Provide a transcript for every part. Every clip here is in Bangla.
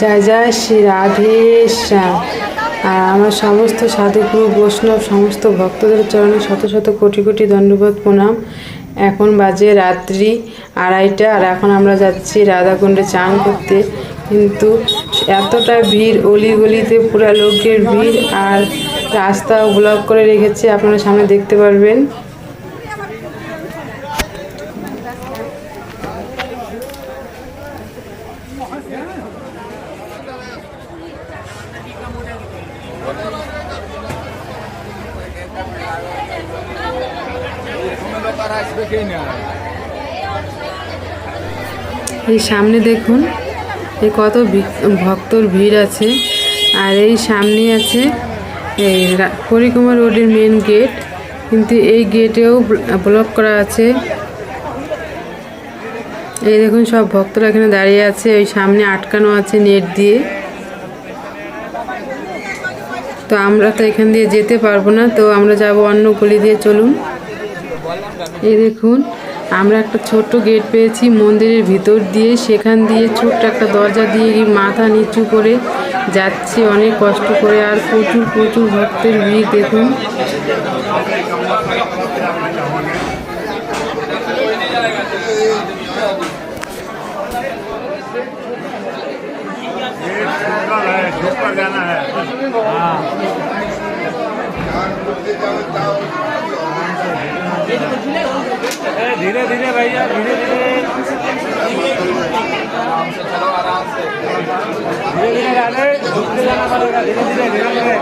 জয় জয় শ্রী রাধেশ্যাম আর আমার সমস্ত সাধুগুরু, বৈষ্ণব, সমস্ত ভক্তদের চরণে শত শত কোটি কোটি দণ্ডবোধ প্রণাম। এখন বাজে রাত্রি আড়াইটা আর এখন আমরা যাচ্ছি রাধাকুণ্ডে চান করতে। কিন্তু এতটা ভিড় অলি গলিতে পুরা লোকের ভিড় আর রাস্তা ব্লক করে রেখেছে, আপনারা সামনে দেখতে পারবেন। এই সামনে দেখুন, এই কত ভক্তর ভিড় আছে। আর এই সামনে আছে, এই রা- পরিক্রমা রোডের মেন গেট কিন্তু এই গেটেও ব্ল- ব্লক করা আছে। এই দেখুন, সব ভক্তরা এখানে দাঁড়িয়ে আছে। ওই সামনে আটকানো আছে নেট দিয়ে। তো আমরা তো এখান দিয়ে যেতে পারব না, তো আমরা যাব অন্য গলি দিয়ে, চলুন। এই দেখুন আমরা একটা ছোট্ট গেট পেয়েছি মন্দিরের ভিতর দিয়ে সেখান দিয়ে ছোট্ট একটা দরজা দিয়ে গিয়ে মাথা নিচু করে যাচ্ছি অনেক কষ্ট করে আর প্রচুর প্রচুর ভক্তের ভিড় দেখুন सिंगल है ऊपर जाना है हाँ ए, धीरे धीरे भैया धीरे धीरे धीरे धीरे राधे झुक के जाना पड़ेगा धीरे धीरे धीरे धीरे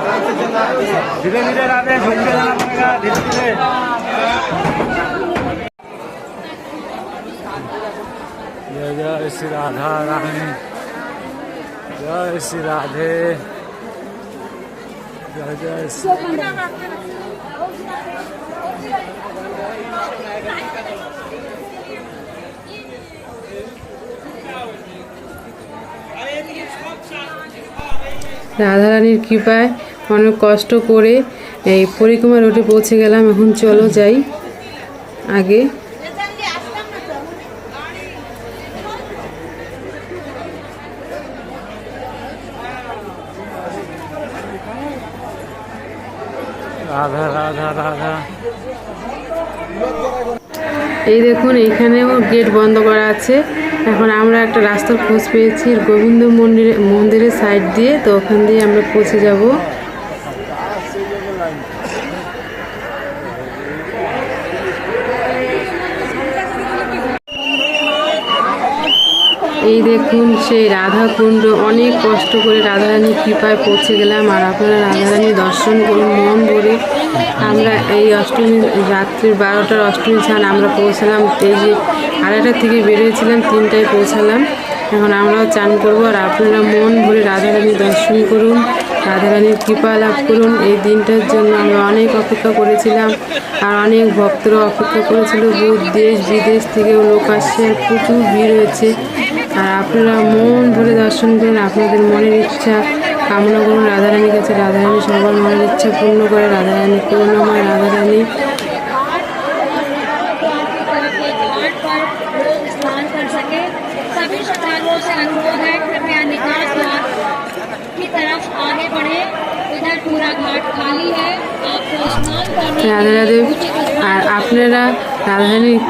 धीरे धीरे राधे झुक के जाना पड़ेगा धीरे धीरे जय जय श्री राधा रानी। जय श्री राधे। जय जय श्री রাধারানীর কৃপায় অনেক কষ্ট করে এই পরিক্রমা রোডে পৌঁছে গেলাম। এখন চলো যাই আগে। এই দেখুন এইখানেও গেট বন্ধ করা আছে। এখন আমরা একটা রাস্তার খোঁজ পেয়েছি, গোবিন্দ মন্দিরে মন্দিরের সাইড দিয়ে, তো ওখান দিয়ে আমরা পৌঁছে যাব। এই দেখুন, সেই রাধাকুণ্ড, অনেক কষ্ট করে রাধারানীর কৃপায় পৌঁছে গেলাম, আর আপনারা রাধারানী দর্শন করুন, মন ভরে। আমরা এই অষ্টমী রাত্রির বারোটার অষ্টমী স্নান আমরা পৌঁছলাম, এই যে আড়াইটার থেকে বেরিয়েছিলাম তিনটায় পৌঁছালাম। এখন আমরাও চান করব আর আপনারা মন ভরে রাধারানী দর্শন করুন, রাধারানীর কৃপা লাভ করুন। এই দিনটার জন্য আমরা অনেক অপেক্ষা করেছিলাম আর অনেক ভক্তরা অপেক্ষা করেছিল। দূর দেশ, বিদেশ থেকেও লোক আসছে আর প্রচুর ভিড় হয়েছে। আর আপনারা মন ভরে দর্শন করুন, আপনাদের মনের ইচ্ছা কামনা করুন। রাধারানীর কাছে রাধারানী সবার মনের ইচ্ছা পূর্ণ করে, রাধারানী করুণাময় রাধারানী। अनुरोध है कृपया निकास द्वार की तरफ आगे बढ़े इधर पूरा घाट खाली है आपको स्नान करने রাধে রাধে আর আপনারা রাধারানীর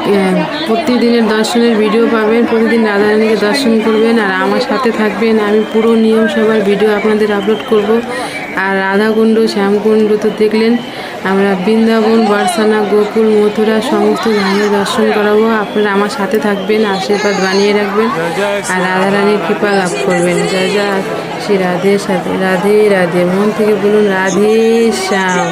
প্রতিদিনের দর্শনের ভিডিও পাবেন, প্রতিদিন রাধারানীকে দর্শন করবেন, আর আমার সাথে থাকবেন। আমি পুরো নিয়ম সবার ভিডিও আপনাদের আপলোড করব। আর রাধাকুণ্ড, শ্যামকুণ্ড তো দেখলেন, আমরা বৃন্দাবন, বারসানা, গোকুল, মথুরা সমস্ত ধামের দর্শন করাবো। আপনারা আমার সাথে থাকবেন, আশীর্বাদ বানিয়ে রাখবেন, আর রাধারানীর কৃপা লাভ করবেন। যা যা শ্রী রাধে সাথে রাধে রাধে। মন থেকে বলুন, রাধে, শ্যাম।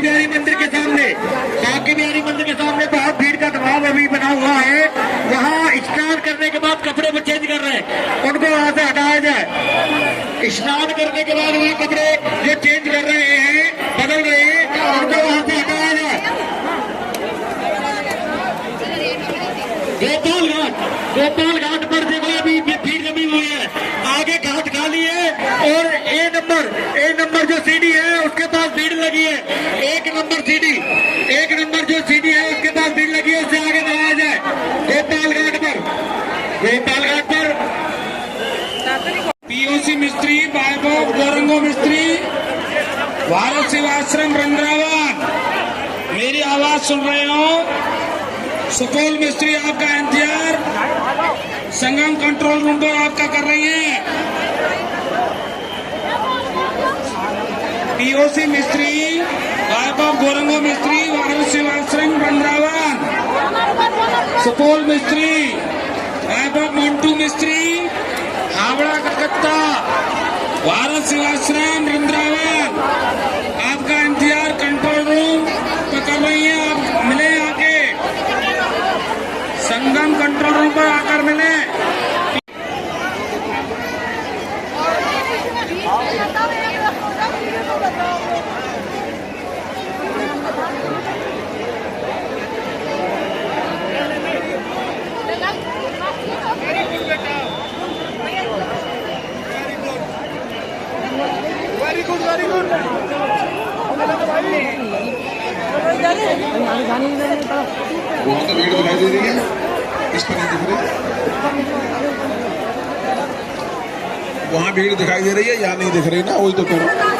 बाकी बिहारी मंदिर के सामने। बाकी बिहारी मंदिर के सामने बहुत भीड़ का दबाव अभी बना हुआ है। वहाँ स्नान करने के बाद कपड़े चेंज कर रहे हैं। उनको वहाँ से हटाया जाए। स्नान करने के बाद वहाँ कपड़े जो चेंज कर रहे हैं, बदल रहे हैं, उनको वहाँ से हटाया जाए। गोपाल घाट गोपाल घाट पर देखो अभी भी भीड़ जमी हुई है आगे घाट खाली है और ए नंबर ए नंबर जो सीढ़ी है उसके पास भीड़ लगी है। एक नंबर सीढ़ी एक नंबर जो सीढ़ी है, उसके पास भीड़ लगी है, उससे आगे बढ़ाया जाए। गोपाल घाट पर, गोपाल घाट पर। पीओसी मिस्त्री बायबॉब गौरंगो मिस्त्री, भारत सेवाश्रम रंगरावन मेरी आवाज़ सुन रहे हो? सुपौल मिस्त्री, आपका इंतज़ार। संगम कंट्रोल रूम पर पीओसी मिस्त्री बायबॉब गौरंगो मिस्त्री भारत सेवाश्रम रंगरावन सुपौल मिस्त्री वैभव मंटू मिस्त्री हावड़ा कलकत्ता भारत सेवाश्रम वृंदावन वहाँ तो भीड़ दिखाई दे रही है इस पर नहीं दिख रही वहाँ भीड़ दिखाई दे रही है यहाँ नहीं दिख रही ना वही तो कह